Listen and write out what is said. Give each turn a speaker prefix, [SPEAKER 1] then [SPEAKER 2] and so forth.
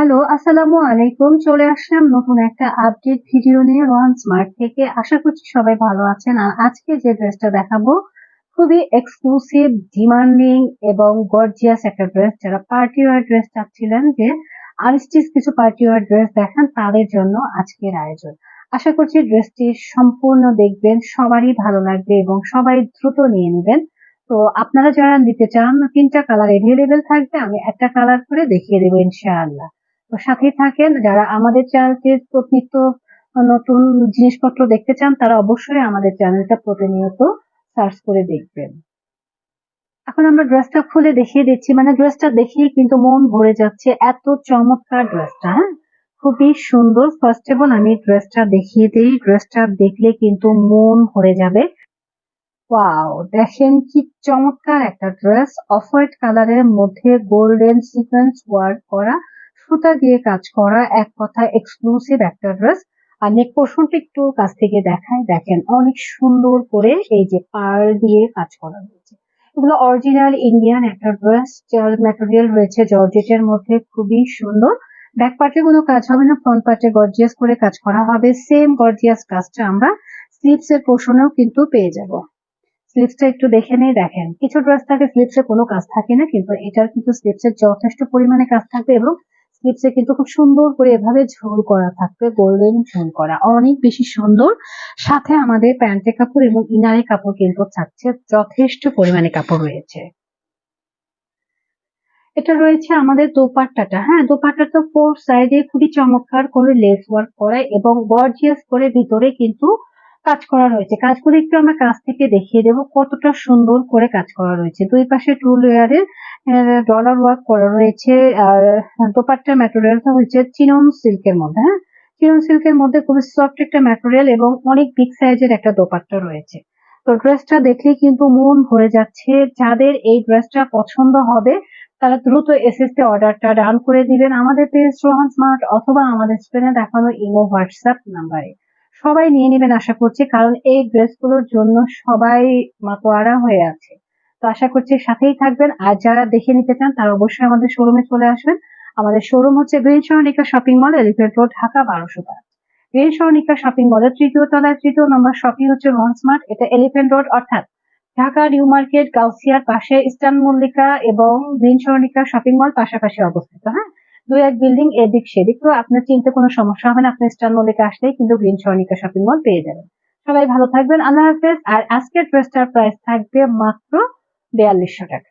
[SPEAKER 1] Hello, আসসালামু আলাইকুম। চলে আসলাম নতুন একটা আপডেট ভিডিও নিয়ে রোহান স্মার্ট থেকে। আশা করছি সবাই ভালো আছেন। আর আজকে যে ড্রেসটা দেখাবো, খুবই এক্সক্লুসিভ ডিমান্ডিং এবং গর্জিয়াস একটা ড্রেস যারা পার্টি ওয়ার ড্রেস চাচ্ছিলেন যে আনস্টিচ কিছু পার্টি ওয়ার ড্রেস দেখান, তাদের জন্য আজকের আয়োজন। আশা করছি ড্রেসটি সম্পূর্ণ দেখবেন, সবারই ভালো লাগবে এবং সবাই দ্রুত নিয়ে নেবেন। তো আপনারা যারা নিতে চান, তিনটা কালার এভেলেবেল থাকবে, আমি একটা কালার করে দেখিয়ে দেবো ইনশাআল্লাহ। তো সাথেই থাকেন, যারা আমাদের চ্যানেলটি প্রতিনিয়ত নতুন জিনিসপত্র দেখতে চান, তারা অবশ্যই আমাদের চ্যানেলটা প্রতিনিয়ত সার্চ করে দেখবেন। এখন আমরা ড্রেসটা খুলে দেখিয়ে দিচ্ছি। মানে ড্রেসটা দেখিয়ে কিন্তু মন ভরে যাচ্ছে। এত চমৎকার ড্রেসটা হ্যাঁ? খুবই সুন্দর। ফার্স্ট অফ অল আমি ড্রেসটা দেখিয়ে দিই। ড্রেসটা দেখলে কিন্তু মন ভরে যাবে। ওয়াও দেখেন কি চমৎকার একটা ড্রেস। অফ হোয়াইট কালারের মধ্যে গোল্ডেন সিকোয়েন্স ওয়ার্ক করা। সুতা দিয়ে কাজ করা এক কথা এক্সক্লুসিভ একটা ড্রেস আর নেক পোর্শনটা একটু কাছ থেকে দেখায়। দেখেন, অনেক সুন্দর করে এই যে পার দিয়ে কাজ করা হয়েছে। এগুলো অরিজিনাল ইন্ডিয়ান একটা ড্রেস যার ম্যাটেরিয়াল রয়েছে জর্জেটের মধ্যে, খুবই সুন্দর। ব্যাক পার্টে কোনো কাজ হবে না ফ্রন্ট পার্টে গর্জিয়াস করে কাজ করা হবে। সেম গর্জিয়াস কাজটা আমরা স্লিপস এর পোর্শনেও কিন্তু পেয়ে যাব। স্লিপসটা একটু দেখে নিয়ে দেখেন। কিছু ড্রেস থাকে স্লিপসে কোনো কাজ থাকে না, কিন্তু এটার কিন্তু স্লিপসের যথেষ্ট পরিমাণে কাজ থাকবে এবং স্লিপসে কিন্তু খুব সুন্দর করে এভাবে ঝোল করা থাকবে গোল্ডেন ঝোল করা। অনেক বেশি সুন্দর। সাথে আমাদের প্যান্টের কাপড় এবং ইনারের কাপড় কিন্তু থাকছে, যথেষ্ট পরিমাণে কাপড় রয়েছে। এটা রয়েছে আমাদের দোপাট্টাটা। হ্যাঁ দোপাট্টাটা ফোর সাইডে খুবই চমৎকার করে লেস ওয়ার্ক করা এবং গর্জিয়াস করে ভিতরে কিন্তু কাজ করা রয়েছে। কাজগুলো একটু আমরা কাছ থেকে দেখিয়ে দেবো কতটা সুন্দর করে কাজ করা রয়েছে। দুই পাশে টু লেয়ারে ডলার ওয়ার্ক করা রয়েছে, আর দোপাট্টার ম্যাটেরিয়ালটা হচ্ছে চিনন সিল্কের মধ্যে হ্যাঁ? চিনন সিল্কের মধ্যে খুবই সফট একটা ম্যাটেরিয়াল এবং অনেক বিগ সাইজের একটা দোপাট্টা রয়েছে। তো ড্রেসটা দেখলেই কিন্তু মন ভরে যাচ্ছে। যাদের এই ড্রেসটা পছন্দ হবে, তারা দ্রুত এসএসতে অর্ডারটা ডান করে দিবেন। আমাদের পেজ রোহান স্মার্ট অথবা আমাদের স্ক্রিনে দেখানো ইমো হোয়াটসঅ্যাপ নাম্বারে সবাই নিয়ে নেবেন আশা করছি, কারণ এই ড্রেসগুলোর জন্য সবাই মাতোয়ারা হয়ে আছে। তো আশা করছি সাথেই থাকবেন। আর যারা দেখে নিতে চান, তারা অবশ্যই আমাদের শোরুমে চলে আসবেন। আমাদের শোরুম হচ্ছে green সরণিকা shopping mall elephant road Dhaka, বারোশো পাঁচ। গ্রিন সরণিকা শপিং মলের তৃতীয় তলায় তৃতীয় নম্বর শপিং হচ্ছে রোহন স্মার্ট এটা এলিফেন্ট রোড অর্থাৎ ঢাকা, নিউ মার্কেট, গাউসিয়ার পাশে ইস্টার্ন মল্লিকা এবং গ্রিন সরণিকা শপিং মল পাশাপাশি অবস্থিত হ্যাঁ? দুই এক বিল্ডিং এদিক সেদিক। তো আপনার চিনতে কোনো সমস্যা হবে না আপনি স্টার মল্লিকা আসলেই কিন্তু গ্রিন সর্ণিকা শপিং মল পেয়ে যাবেন। সবাই ভালো থাকবেন, আল্লাহ হাফেজ। আর আজকের ড্রেসটার প্রাইস থাকবে মাত্র বিয়াল্লিশশো টাকা।